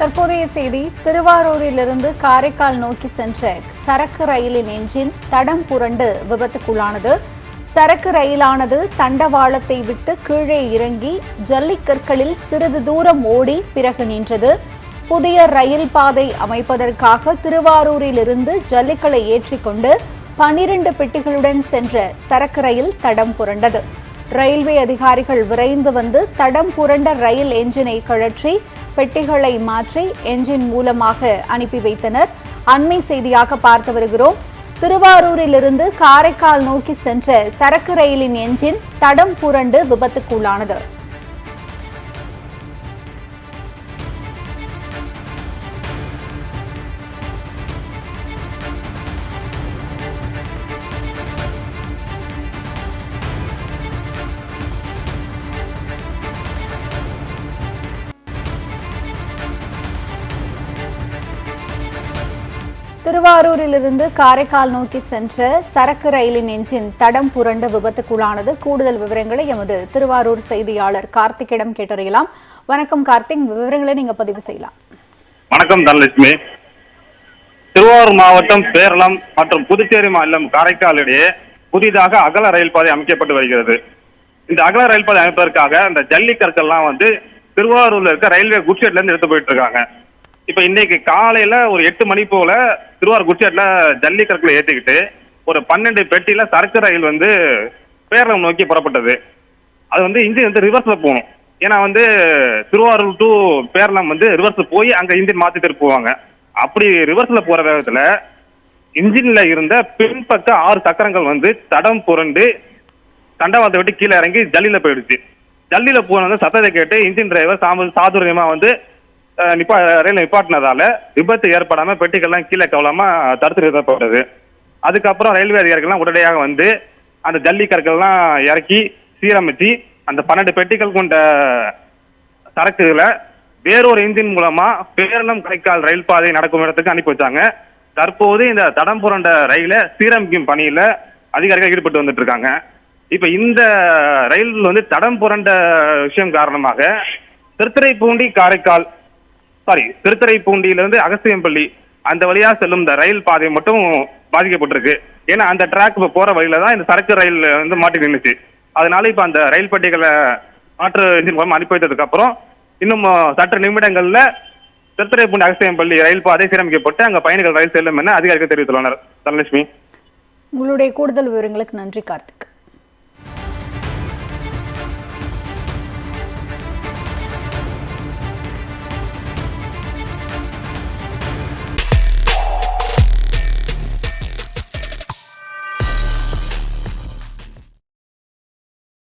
தற்போதைய செய்தி திருவாரூரிலிருந்து காரைக்கால் நோக்கி சென்ற சரக்கு ரயிலின் என்ஜின் தடம் புரண்டு விபத்துக்குள்ளானது. சரக்கு ரயிலானது தண்டவாளத்தை விட்டு கீழே இறங்கி ஜல்லிக்கற்களில் சிறிது தூரம் ஓடி பிறகு நின்றது. புதிய ரயில் பாதை அமைப்பதற்காக திருவாரூரிலிருந்து ஜல்லிக்களை ஏற்றிக்கொண்டு பனிரெண்டு பெட்டிகளுடன் சென்ற சரக்கு ரயில் தடம் புரண்டது. ரயில்வே அதிகாரிகள் விரைந்து வந்து தடம் புரண்ட ரயில் என்ஜினை கழற்றி பெட்டிகளை மாற்றி என்ஜின் மூலமாக அனுப்பி வைத்தனர். அண்மை செய்தியாக பார்த்து வருகிறோம். திருவாரூரிலிருந்து காரைக்கால் நோக்கி சென்ற சரக்கு ரயிலின் என்ஜின் தடம் புரண்டு விபத்துக்குள்ளானது. திருவாரூரிலிருந்து காரைக்கால் நோக்கி சென்ற சரக்கு ரயிலின் என்ஜின் தடம் புரண்ட விபத்துக்குள்ளானது. கூடுதல் விவரங்களை எமது திருவாரூர் செய்தியாளர் கார்த்திக்கிடம் கேட்டறியலாம். வணக்கம் கார்த்திக் விவரங்களை நீங்க பதிவு செய்யலாம். வணக்கம் தனலட்சுமி. திருவாரூர் மாவட்டம் பேரளம் மற்றும் புதுச்சேரி மாநிலம் காரைக்கால் இடையே புதிதாக அகல ரயில் பாதை அமைக்கப்பட்டு வருகிறது. இந்த அகல ரயில் பாதை அமைப்பதற்காக இந்த ஜல்லிக்கற்கள்லாம் வந்து திருவாரூர்ல இருக்க ரயில்வே குட்ஷெட்ல இருந்து எடுத்து போயிட்டு இருக்காங்க. இப்ப இன்னைக்கு காலையில ஒரு எட்டு மணி போல திருவாரூர் குட்ஷெட்ல ஜல்லிக்கற்களை ஏற்றிக்கிட்டு ஒரு பன்னெண்டு பெட்டியில சரக்கு ரயில் வந்து பேரளம் நோக்கி புறப்பட்டது. அது வந்து இன்ஜின் வந்து ரிவர்ஸ்ல போகணும். ஏன்னா வந்து திருவாரூர் டு பேரளம் வந்து ரிவர்ஸ் போய் அங்க இன்ஜின் மாத்திட்டு போவாங்க. அப்படி ரிவர்ஸ்ல போற வேகத்துல இன்ஜின்ல இருந்த பின்பக்க ஆறு சக்கரங்கள் வந்து தடம் புரண்டு தண்டவாளத்தை விட்டு கீழே இறங்கி ஜல்லியில போயிடுச்சு. ஜல்லில போனது சத்தத்தை கேட்டு இன்ஜின் டிரைவர் சாம சாதுரியமா வந்து நிப்பா ரயில் நிப்பாட்டினதால விபத்து ஏற்படாம பெட்டிகள்லாம் கீழே கவலாம தடுத்து நிறுத்தப்பட்டது. அதுக்கப்புறம் ரயில்வே அதிகாரிகள்லாம் உடனடியாக வந்து அந்த ஜல்லிக்கற்கள்லாம் இறக்கி சீரமைச்சு அந்த பன்னெண்டு பெட்டிகள் கொண்ட சரக்குகளை வேறொரு இன்ஜின் மூலமா பேரளம் கரைக்கால் ரயில் பாதை நடக்கும் இடத்துக்கு அனுப்பி வச்சாங்க. தற்போது இந்த தடம் புரண்ட ரயில சீரமைக்கும் பணியில அதிகாரிகள் ஈடுபட்டு வந்துட்டு இருக்காங்க. இப்ப இந்த ரயில் வந்து தடம் புரண்ட விஷயம் காரணமாக திருத்துறைப்பூண்டி காரைக்கால் சாரி திருத்துறைப்பூண்டியிலிருந்து அகஸ்தியம்பள்ளி அந்த வழியா செல்லும் இந்த ரயில் பாதை மட்டும் பாதிக்கப்பட்டிருக்கு. ஏன்னா அந்த ட்ராக் போற வழியில தான் இந்த சரக்கு ரயில் வந்து மாட்டி நின்றுச்சு அதனால இப்போ அந்த ரயில் பெட்டிகளை மாற்று இன்ஜின் மூலம் அனுப்பி வைத்ததுக்கு அப்புறம் இன்னும் சற்று நிமிடங்கள்ல திருத்துறைப்பூண்டி அகஸ்தியம்பள்ளி ரயில் பாதை சீரமைக்கப்பட்டு அங்க பயணிகள் ரயில் செல்லும் என அதிகாரிகள் தெரிவித்துள்ளனர். தனலட்சுமி. உங்களுடைய கூடுதல் விவரங்களுக்கு நன்றி கார்த்திக்.